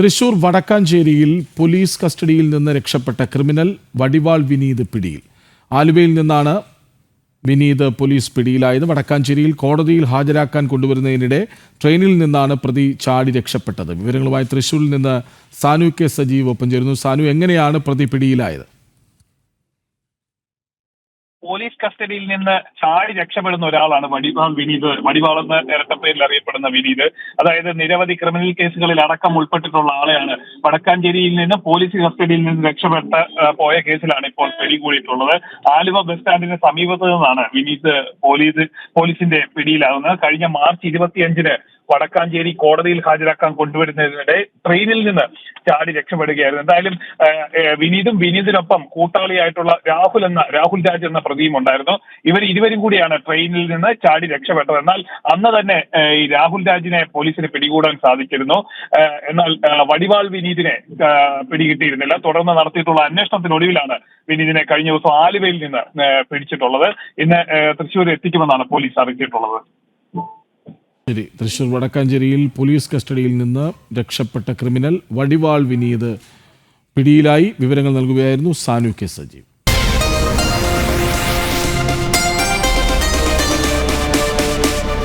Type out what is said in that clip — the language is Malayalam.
തൃശൂർ വടക്കാഞ്ചേരിയിൽ പോലീസ് കസ്റ്റഡിയിൽ നിന്ന് രക്ഷപ്പെട്ട ക്രിമിനൽ വടിവാൾ വിനീത് പിടിയിൽ. ആലുവയിൽ നിന്നാണ് വിനീത് പോലീസ് പിടിയിലായത്. വടക്കാഞ്ചേരിയിൽ കോടതിയിൽ ഹാജരാക്കാൻ കൊണ്ടുവരുന്നതിനിടെ ട്രെയിനിൽ നിന്നാണ് പ്രതി ചാടി രക്ഷപ്പെട്ടത്. വിവരങ്ങളുമായി തൃശൂരിൽ നിന്ന് സാനു കെ സജീവ് ഒപ്പം ചേരുന്നു. സാനു എങ്ങനെയാണ് പ്രതി പിടിയിലായത്? പോലീസ് കസ്റ്റഡിയിൽ നിന്ന് ചാടി രക്ഷപ്പെടുന്ന ഒരാളാണ് വടിവാൾ വിനീത്. വടിവാൾ എന്ന ഇരട്ടപ്പേരിൽ അറിയപ്പെടുന്ന വിനീത്. അതായത് നിരവധി ക്രിമിനൽ കേസുകളിൽ അടക്കം ഉൾപ്പെട്ടിട്ടുള്ള ആളെയാണ്. വടക്കാഞ്ചേരിയിൽ നിന്ന് പോലീസ് കസ്റ്റഡിയിൽ നിന്ന് രക്ഷപ്പെട്ട പോയ കേസിലാണ് ഇപ്പോൾ പിടികൂടിയിട്ടുള്ളത്. ആലുവ ബസ് സ്റ്റാൻഡിന് സമീപത്ത് നിന്നാണ് വിനീത് പോലീസ് പോലീസിന്റെ പിടിയിലാകുന്നത്. കഴിഞ്ഞ മാർച്ച് ഇരുപത്തിയഞ്ചിന് വടക്കാഞ്ചേരി കോടതിയിൽ ഹാജരാക്കാൻ കൊണ്ടുവരുന്നതിനിടെ ട്രെയിനിൽ നിന്ന് ചാടി രക്ഷപ്പെടുകയായിരുന്നു. എന്തായാലും വിനീതും വിനീതിനൊപ്പം കൂട്ടാളിയായിട്ടുള്ള രാഹുൽ എന്ന രാഹുൽ രാജ് എന്ന പ്രതിയും ഉണ്ടായിരുന്നു. ഇവർ ഇരുവരും കൂടിയാണ് ട്രെയിനിൽ നിന്ന് ചാടി രക്ഷപ്പെട്ടത്. എന്നാൽ അന്ന് തന്നെ ഈ രാഹുൽ രാജിനെ പോലീസിന് പിടികൂടാൻ സാധിച്ചിരുന്നു. എന്നാൽ വടിവാൾ വിനീതിനെ പിടികിട്ടിയിരുന്നില്ല. തുടർന്ന് നടത്തിയിട്ടുള്ള അന്വേഷണത്തിനൊടുവിലാണ് വിനീതിനെ കഴിഞ്ഞ ദിവസം ആലുവയിൽ നിന്ന് പിടിച്ചിട്ടുള്ളത്. ഇന്ന് തൃശ്ശൂർ എത്തിക്കുമെന്നാണ് പോലീസ് അറിയിച്ചിട്ടുള്ളത്. ശരി തൃശൂർ വടക്കാഞ്ചേരിയിൽ പോലീസ് കസ്റ്റഡിയിൽ നിന്ന് രക്ഷപ്പെട്ട ക്രിമിനൽ വടിവാൾ വിനീത് പിടിയിലായി. വിവരങ്ങൾ നൽകുകയായിരുന്നു സാനു കെ സജീവ്.